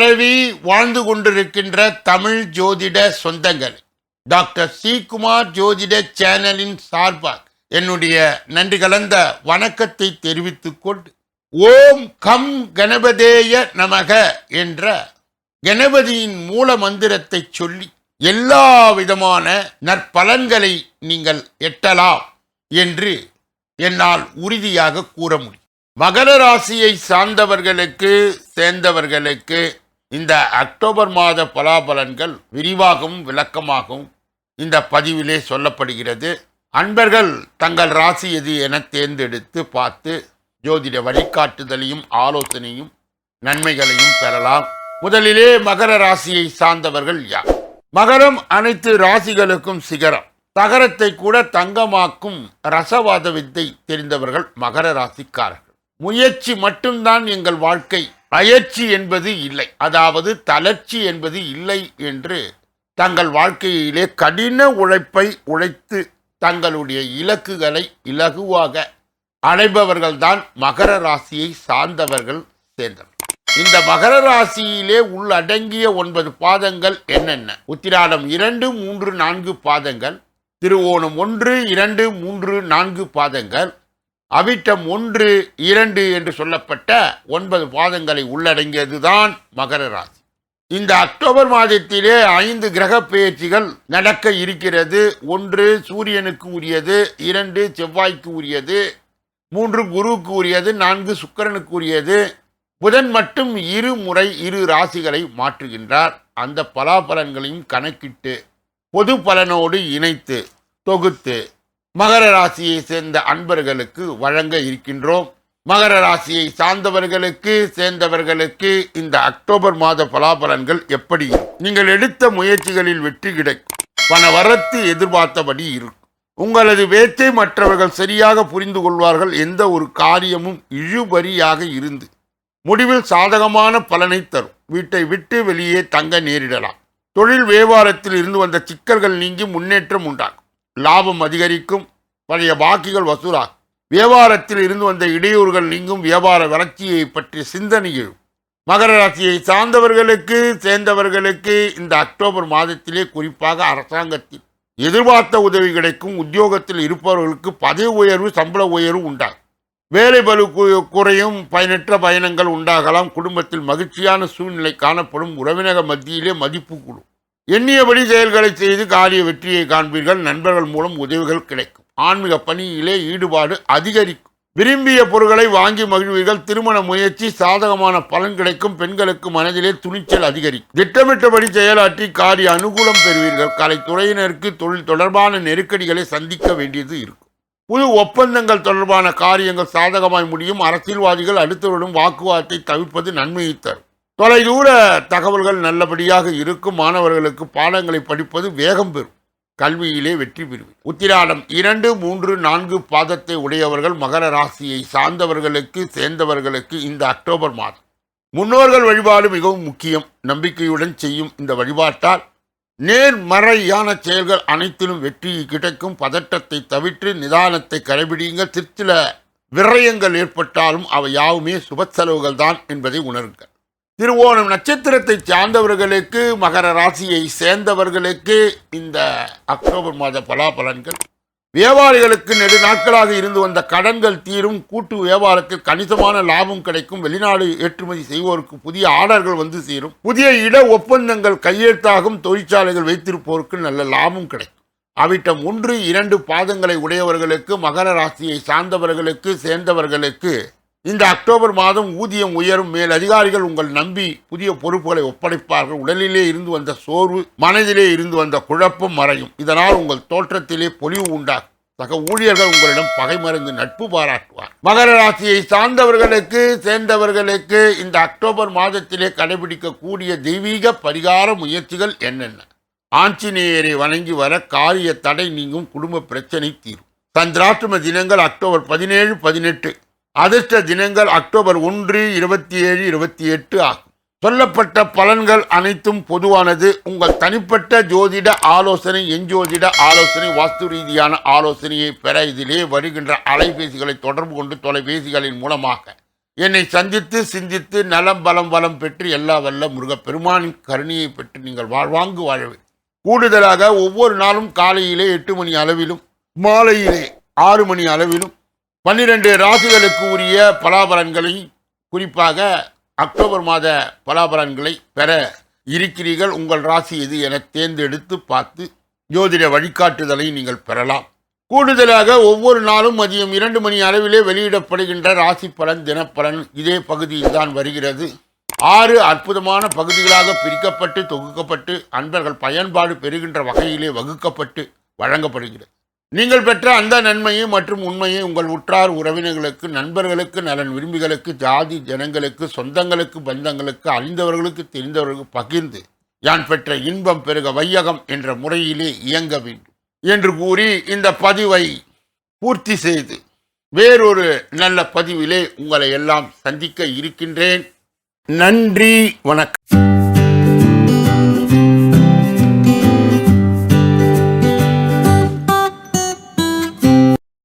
பரவி வாழ்ந்து கொண்டிருக்கின்ற தமிழ் ஜோதிட சொந்தங்கள். டாக்டர் ஸ்ரீகுமார் ஜோதிட சேனலின் சார்பாக என்னுடைய நன்றி கலந்த வணக்கத்தை தெரிவித்துக் கொண்டு ஓம் கம் கணபதேய நமக என்ற கணபதியின் மூல மந்திரத்தை சொல்லி எல்லா விதமான நற்பலன்களை நீங்கள் எட்டலாம் என்று என்னால் உறுதியாக கூற முடியும். மகர ராசியை சார்ந்தவர்களுக்கு சேர்ந்தவர்களுக்கு இந்த அக்டோபர் மாத பலாபலன்கள் விரிவாகவும் விளக்கமாகவும் இந்த பதிவிலே சொல்லப்படுகிறது. அன்பர்கள் தங்கள் ராசி எது என தேர்ந்தெடுத்து பார்த்து ஜோதிட வழிகாட்டுதலையும் ஆலோசனையும் நன்மைகளையும் பெறலாம். முதலிலே மகர ராசியை சார்ந்தவர்கள் யார்? மகரம் அனைத்து ராசிகளுக்கும் சிகரம். தகரத்தை கூட தங்கமாக்கும் ரசவாத வித்தை தெரிந்தவர்கள் மகர ராசிக்காரர்கள். முயற்சி மட்டும்தான் எங்கள் வாழ்க்கை. அயற்சி என்பது இல்லை. அதாவது தளர்ச்சி என்பது இல்லை என்று தங்கள் வாழ்க்கையிலே கடின உழைப்பை உழைத்து தங்களுடைய இலக்குகளை இலகுவாக அடைபவர்கள்தான் மகர ராசியை சார்ந்தவர்கள் சேர்ந்தவர் இந்த மகர ராசியிலே உள்ளடங்கிய ஒன்பது பாதங்கள் என்னென்ன? உத்திராடம் இரண்டு மூன்று நான்கு பாதங்கள். திருவோணம் ஒன்று இரண்டு மூன்று நான்கு பாதங்கள். அவிட்டம் ஒன்று இரண்டு என்று சொல்லப்பட்ட ஒன்பது பாதங்களை உள்ளடங்கியதுதான் மகர ராசி. இந்த அக்டோபர் மாதத்திலே ஐந்து கிரக பெயர்ச்சிகள் நடக்க இருக்கிறது. ஒன்று சூரியனுக்கு உரியது இரண்டு செவ்வாய்க்கு உரியது மூன்று குருவுக்கு உரியது நான்கு சுக்கரனுக்கு உரியது. புதன் மட்டும் இரு முறை இரு ராசிகளை மாற்றுகின்றார். அந்த பலாபலன்களையும் கணக்கிட்டு பொது பலனோடு இணைத்து தொகுத்து மகர ராசியை சேர்ந்த அன்பர்களுக்கு வழங்க இருக்கின்றோம். மகர ராசியை சார்ந்தவர்களுக்கு சேர்ந்தவர்களுக்கு இந்த அக்டோபர் மாத பலாபலன்கள் எப்படி? நீங்கள் எடுத்த முயற்சிகளில் வெற்றி கிடைக்கும் பண வரத்து எதிர்பார்த்தபடி இருக்கும். உங்களது பேச்சை மற்றவர்கள் சரியாக புரிந்து கொள்வார்கள். எந்த ஒரு காரியமும் இழுபறியாக இருந்து முடிவில் சாதகமான பலனை தரும். வீட்டை விட்டு வெளியே தங்க நேரிடலாம். தொழில் வியாபாரத்தில் இருந்து வந்த சிக்கல்கள் நீங்கி முன்னேற்றம் உண்டாகும். லாபம் அதிகரிக்கும். பழைய பாக்கிகள் வசூலாகும். வியாபாரத்தில் இருந்து வந்த இடையூறுகள் நீங்கும். வியாபார வளர்ச்சியை பற்றிய சிந்தனை எழும். மகர ராசியை சார்ந்தவர்களுக்கு சேர்ந்தவர்களுக்கு இந்த அக்டோபர் மாதத்திலே குறிப்பாக அரசாங்கத்தில் எதிர்பார்த்த உதவி கிடைக்கும். உத்தியோகத்தில் இருப்பவர்களுக்கு பதவி உயர்வு சம்பள உயர்வு உண்டாகும். வேலை பலு குறையும். பயனற்ற பயணங்கள் உண்டாகலாம். குடும்பத்தில் மகிழ்ச்சியான சூழ்நிலை காணப்படும். உறவினக மத்தியிலே மதிப்பு கூடும். எண்ணியபடி செயல்களை செய்து காரிய வெற்றியை காண்பீர்கள். நண்பர்கள் மூலம் உதவிகள் கிடைக்கும். ஆன்மீக பணியிலே ஈடுபாடு அதிகரிக்கும். விரும்பிய பொருட்களை வாங்கி மகிழ்வீர்கள். திருமண முயற்சி சாதகமான பலன் கிடைக்கும். பெண்களுக்கு மனதிலே துணிச்சல் அதிகரிக்கும். திட்டமிட்டபடி செயலாற்றி காரிய அனுகூலம் பெறுவீர்கள். கலைத்துறையினருக்கு தொழில் தொடர்பான நெருக்கடிகளை சந்திக்க வேண்டியது இருக்கும். புது ஒப்பந்தங்கள் தொடர்பான காரியங்கள் சாதகமாய் முடியும். அரசியல்வாதிகள் அடுத்தவரிடம் வாக்குவாதத்தை தவிர்ப்பது நன்மையை தரும். தொலைதூர தகவல்கள் நல்லபடியாக இருக்கும் மாணவர்களுக்கு பாடங்களை படிப்பது வேகம் பெறும். கல்வியிலே வெற்றி பெறும் உத்திராடம் இரண்டு மூன்று நான்கு பாதத்தை உடையவர்கள் மகர ராசியை சார்ந்தவர்களுக்கு சேர்ந்தவர்களுக்கு இந்த அக்டோபர் மாதம். முன்னோர்கள் வழிபாடு மிகவும் முக்கியம். நம்பிக்கையுடன் செய்யும் இந்த வழிபாட்டால் நேர்மறையான செயல்கள் அனைத்திலும் வெற்றி கிடைக்கும். பதட்டத்தை தவிர்த்து நிதானத்தை கடைபிடியுங்கள். சிற்சில விரயங்கள் ஏற்பட்டாலும் அவை யாவுமே சுப செலவுகள் தான் என்பதை உணருங்கள். திருவோணம் நட்சத்திரத்தை சார்ந்தவர்களுக்கு மகர ராசியை சேர்ந்தவர்களுக்கு இந்த அக்டோபர் மாத பலாபலன்கள். வியாபாரிகளுக்கு நெடு நாட்களாக இருந்து வந்த கடன்கள் தீரும். கூட்டு வியாபாரத்தில் கணிசமான லாபம் கிடைக்கும். வெளிநாடு ஏற்றுமதி செய்வோருக்கு புதிய ஆர்டர்கள் வந்து சேரும். புதிய இட ஒப்பந்தங்கள் கையெழுத்தாகும். தொழிற்சாலைகள் வைத்திருப்போருக்கு நல்ல லாபம் கிடைக்கும். அவிட்டம் ஒன்று இரண்டு பாதங்களை உடையவர்களுக்கு மகர ராசியை சார்ந்தவர்களுக்கு சேர்ந்தவர்களுக்கு இந்த அக்டோபர் மாதம் ஊதியம் உயரும். மேல் அதிகாரிகள் உங்கள் நம்பி புதிய பொறுப்புகளை ஒப்படைப்பார்கள். உடலிலே இருந்து வந்த சோர்வு மனதிலே இருந்து வந்த குழப்பம் மறையும். இதனால் உங்கள் தோற்றத்திலே பொலிவு உண்டாகும். சக ஊழியர்கள் உங்களிடம் பகை நட்பு பாராட்டுவார். மகர ராசியை சார்ந்தவர்களுக்கு சேர்ந்தவர்களுக்கு இந்த அக்டோபர் மாதத்திலே கடைபிடிக்கக்கூடிய தெய்வீக பரிகார முயற்சிகள் என்னென்ன? ஆஞ்சநேயரை வணங்கி வர காரிய தடை நீங்கும் குடும்ப பிரச்சனை தீரும். சந்திராஷ்டம தினங்கள் அக்டோபர் பதினேழு பதினெட்டு. அதிர்ஷ்ட தினங்கள் அக்டோபர் ஒன்று இருபத்தி ஏழு இருபத்தி எட்டு ஆகும். சொல்லப்பட்ட பலன்கள் அனைத்தும் பொதுவானது. உங்கள் தனிப்பட்ட ஜோதிட ஆலோசனை எஞ்சோதிட ஆலோசனை வாஸ்து ரீதியான ஆலோசனையை பெற இதிலே வருகின்ற அலைபேசிகளை தொடர்பு கொண்டு தொலைபேசிகளின் மூலமாக என்னை சந்தித்து சிந்தித்து நலம் பலம் வலம் பெற்று எல்லா வல்ல முருகப்பெருமானின் கருணையை பெற்று நீங்கள் வாழ்வாங்கு வாழவே கூடுதலாக ஒவ்வொரு நாளும் காலையிலே எட்டு மணி அளவிலும் மாலையிலே ஆறு மணி அளவிலும் பன்னிரண்டு ராசிகளுக்கு உரிய பலாபலன்களை குறிப்பாக அக்டோபர் மாத பலாபலன்களை பெற இருக்கிறீர்கள். உங்கள் ராசி எது என தேர்ந்தெடுத்து பார்த்து ஜோதிட வழிகாட்டுதலை நீங்கள் பெறலாம். கூடுதலாக ஒவ்வொரு நாளும் மதியம் இரண்டு மணி அளவிலே வெளியிடப்படுகின்ற ராசி பலன் தினப்பலன் இதே பகுதியில் தான் வருகிறது. ஆறு அற்புதமான பகுதிகளாக பிரிக்கப்பட்டு தொகுக்கப்பட்டு அன்பர்கள் பயன்பாடு பெறுகின்ற வகையிலே வகுக்கப்பட்டு வழங்கப்படுகிறது. நீங்கள் பெற்ற அந்த நன்மையை மற்றும் உண்மையை உங்கள் உற்றார் உறவினர்களுக்கு நண்பர்களுக்கு நலன் விரும்பிகளுக்கு ஜாதி ஜனங்களுக்கு சொந்தங்களுக்கு பந்தங்களுக்கு அறிந்தவர்களுக்கு தெரிந்தவர்களுக்கு பகிர்ந்து யான் பெற்ற இன்பம் பெருக வையகம் என்ற முறையிலே இயங்க வேண்டும் என்று கூறி இந்த பதிவை பூர்த்தி செய்து வேறொரு நல்ல பதிவிலே உங்களை எல்லாம் சந்திக்க இருக்கின்றேன். நன்றி வணக்கம்.